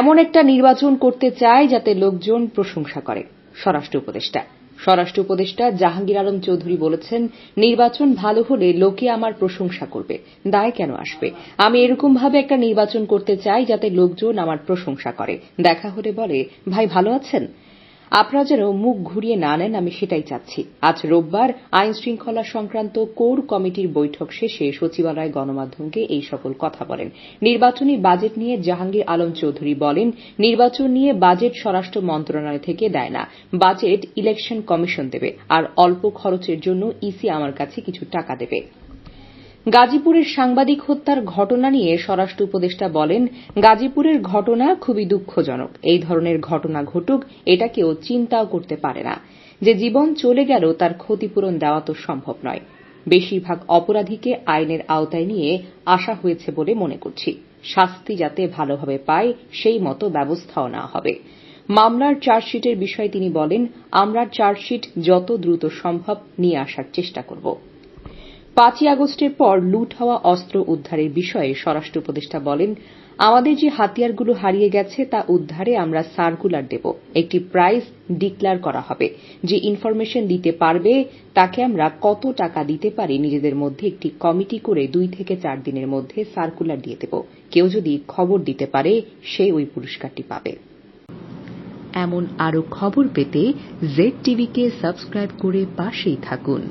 এমন একটা নির্বাচন করতে চায় যাতে লোকজন প্রশংসা করে। স্বরাষ্ট্র উপদেষ্টা। স্বরাষ্ট্র উপদেষ্টা জাহাঙ্গীর আলম চৌধুরী বলেছেন, নির্বাচন ভালো হলে লোকে আমার প্রশংসা করবে, দায় কেন আসবে? আমি এরকমভাবে একটা নির্বাচন করতে চাই যাতে লোকজন আমার প্রশংসা করে। দেখা হলে বলে, ভাই, ভালো আছেন? আপনারা যেন মুখ ঘুরিয়ে না নেন, আমি সেটাই চাচ্ছি। আজ রোববার আইন শৃঙ্খলা সংক্রান্ত কোর কমিটির বৈঠক শেষে সচিবালয় গণমাধ্যমকে এই সকল কথা বলেন। নির্বাচনী বাজেট নিয়ে জাহাঙ্গীর আলম চৌধুরী বলেন, নির্বাচন নিয়ে বাজেট স্বরাষ্ট্র মন্ত্রণালয় থেকে দেয় না। বাজেট ইলেকশন কমিশন দেবে, আর অল্প খরচের জন্য ইসি আমার কাছে কিছু টাকা দেবে। গাজীপুরের সাংবাদিক হত্যার ঘটনা নিয়ে স্বরাষ্ট্র উপদেষ্টা বলেন, গাজীপুরের ঘটনা খুবই দুঃখজনক। এই ধরনের ঘটনা ঘটুক, এটা কেউ চিন্তাও করতে পারে না। যে জীবন চলে গেল, তার ক্ষতিপূরণ দেওয়া তো সম্ভব নয়। বেশিরভাগ অপরাধীকে আইনের আওতায় নিয়ে আসা হয়েছে বলে মনে করছি। শাস্তি যাতে ভালোভাবে পায়, সেই মতো ব্যবস্থাও নেওয়া হবে। মামলার চার্জশিটের বিষয়ে তিনি বলেন, আমরা চার্জশিট যত দ্রুত সম্ভব নিয়ে আসার চেষ্টা করব। পাঁচই আগস্টের পর লুট হওয়া অস্ত্র উদ্ধারের বিষয়ে স্বরাষ্ট্র উপদেষ্টা বলেন, আমাদের যে হাতিয়ারগুলো হারিয়ে গেছে তা উদ্ধারে আমরা সার্কুলার দেব। একটি প্রাইস ডিক্লার করা হবে। যে ইনফরমেশন দিতে পারবে, তাকে আমরা কত টাকা দিতে পারি নিজেদের মধ্যে একটি কমিটি করে দুই থেকে চার দিনের মধ্যে সার্কুলার দিয়ে দেব। কেউ যদি খবর দিতে পারে, সে ওই পুরস্কারটি পাবে। এমন আরও খবর পেতে জেড টিভিকে সাবস্ক্রাইব করে পাশেই থাকুন।